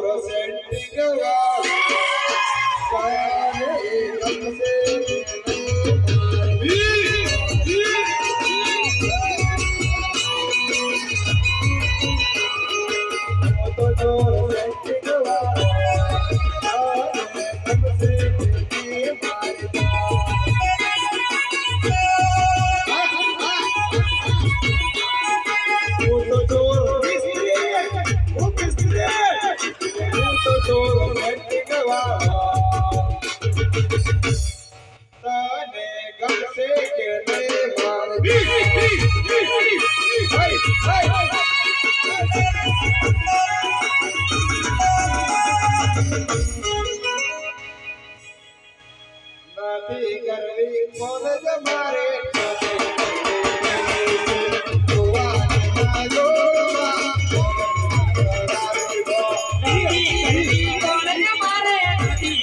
ನೂರು ಸೆಂಟಿಗಳ નથી કરવી કોલેજ મારે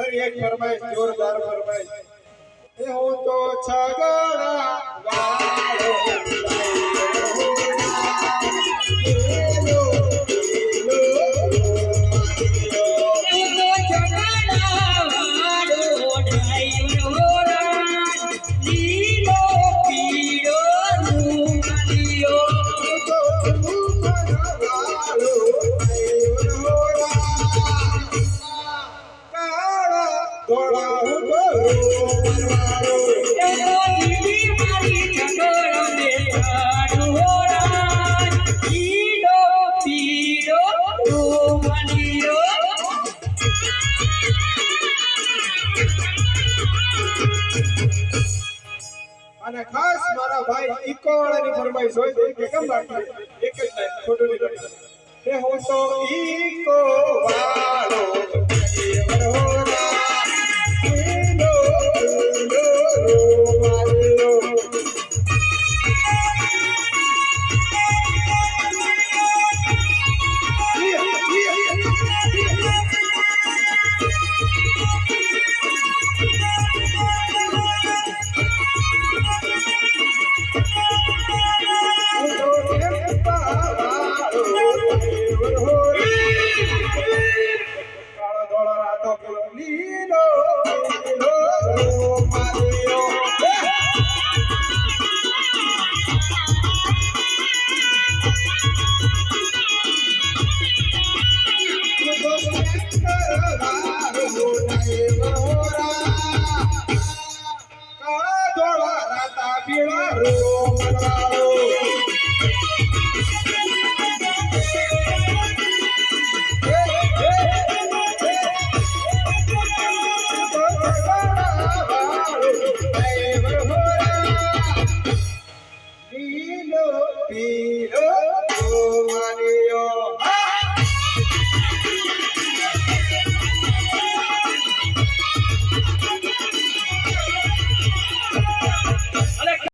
ફરી એક ફરમાઈશ જોરદાર ફરમાઈશ હું તો છગડા વાળો. અને ખાસ મારા ભાઈ ઇકો વાળાની ફરમાઈશ હોય એક કેમ એક જ લાઈન ખોટું નહીં હું તો ઇકો વાળો પીળા રો મનાવો